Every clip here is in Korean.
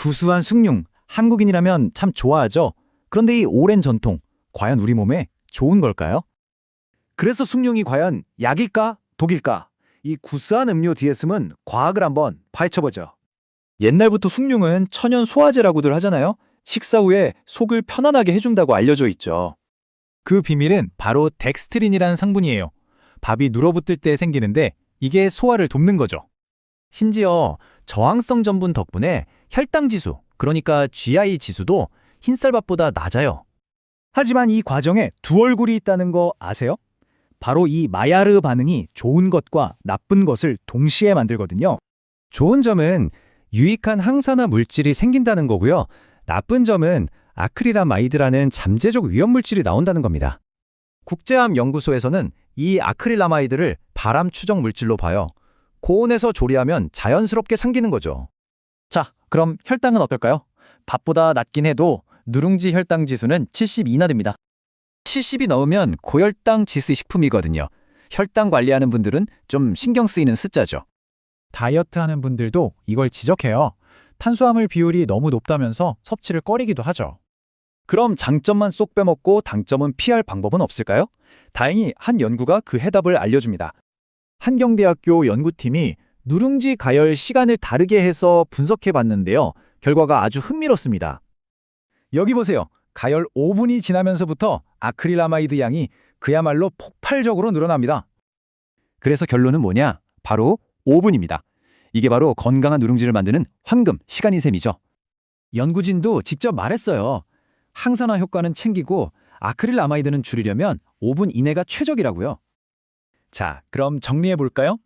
구수한 숭늉, 한국인이라면 참 좋아하죠. 그런데 이 오랜 전통, 과연 우리 몸에 좋은 걸까요? 그래서 숭늉이 과연 약일까 독일까? 이 구수한 음료 뒤에 숨은 과학을 한번 파헤쳐보죠. 옛날부터 숭늉은 천연 소화제라고들 하잖아요. 식사 후에 속을 편안하게 해준다고 알려져 있죠. 그 비밀은 바로 덱스트린이라는 성분이에요. 밥이 눌어붙을 때 생기는데 이게 소화를 돕는 거죠. 심지어 저항성 전분 덕분에 혈당 지수, 그러니까 GI 지수도 흰쌀밥보다 낮아요. 하지만 이 과정에 두 얼굴이 있다는 거 아세요? 바로 이 마야르 반응이 좋은 것과 나쁜 것을 동시에 만들거든요. 좋은 점은 유익한 항산화 물질이 생긴다는 거고요. 나쁜 점은 아크릴라마이드라는 잠재적 위험 물질이 나온다는 겁니다. 국제암 연구소에서는 이 아크릴라마이드를 바람 추적 물질로 봐요. 고온에서 조리하면 자연스럽게 생기는 거죠. 자, 그럼 혈당은 어떨까요? 밥보다 낮긴 해도 누룽지 혈당 지수는 70 이나 됩니다. 70이 넘으면 고혈당 지수 식품이거든요. 혈당 관리하는 분들은 좀 신경 쓰이는 숫자죠. 다이어트 하는 분들도 이걸 지적해요. 탄수화물 비율이 너무 높다면서 섭취를 꺼리기도 하죠. 그럼 장점만 쏙 빼먹고 단점은 피할 방법은 없을까요? 다행히 한 연구가 그 해답을 알려줍니다. 한경대학교 연구팀이 누룽지 가열 시간을 다르게 해서 분석해 봤는데요. 결과가 아주 흥미롭습니다. 여기 보세요. 가열 5분이 지나면서부터 아크릴라마이드 양이 그야말로 폭발적으로 늘어납니다. 그래서 결론은 뭐냐? 바로 5분입니다. 이게 바로 건강한 누룽지를 만드는 황금 시간인 셈이죠. 연구진도 직접 말했어요. 항산화 효과는 챙기고 아크릴아마이드는 줄이려면 5분 이내가 최적이라고요. 자, 그럼 정리해 볼까요?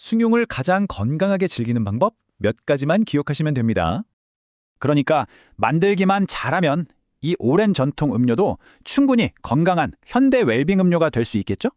숭늉을 가장 건강하게 즐기는 방법 몇 가지만 기억하시면 됩니다. 그러니까 만들기만 잘하면 이 오랜 전통 음료도 충분히 건강한 현대 웰빙 음료가 될 수 있겠죠?